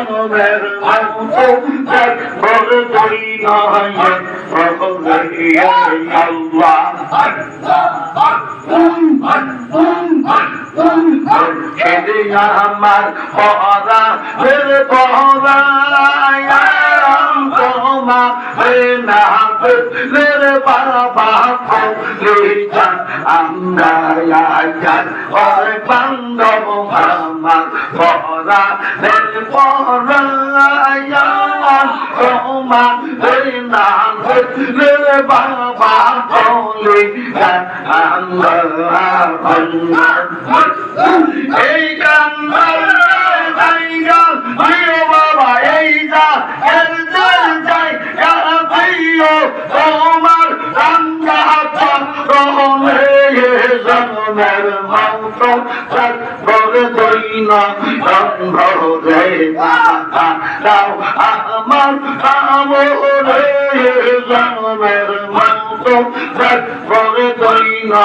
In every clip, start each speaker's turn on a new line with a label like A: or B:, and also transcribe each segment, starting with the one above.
A: জনমের মতো বড় করি নয় আল্লাহ। আমার পহরা পহরা পরায় তোমা না ফের বাবা আমরা আজান ওরে বান্ধব আমার পরা ফের পরায় তোমা না ফের বাবা লিখান আমরা এই যাই প্রিয় তোমার রাঙ্গা রহমে জন্মের মত করে দই না গন্ধ রে দাও আমার আমরে জন্মের মত করে দই না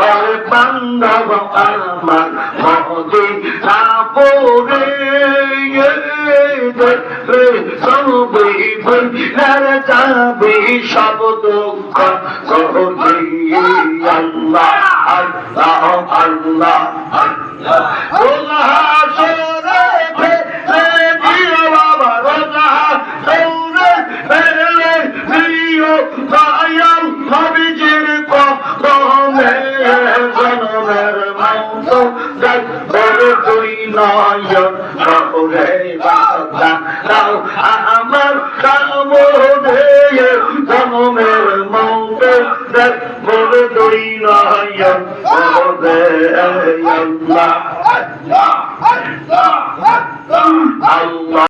A: ওরে বান্ধব তুমি বইলে যাবে সব দুঃখ ভুলিয়ে আল্লাহ আল্লাহ আল্লাহ আল্লাহ। নয়ন শহরে বাবা দাও আমার কামনে জনমের মতো দেখ করে তুই নয়ন শহরে আল্লাহ। আল্লাহ।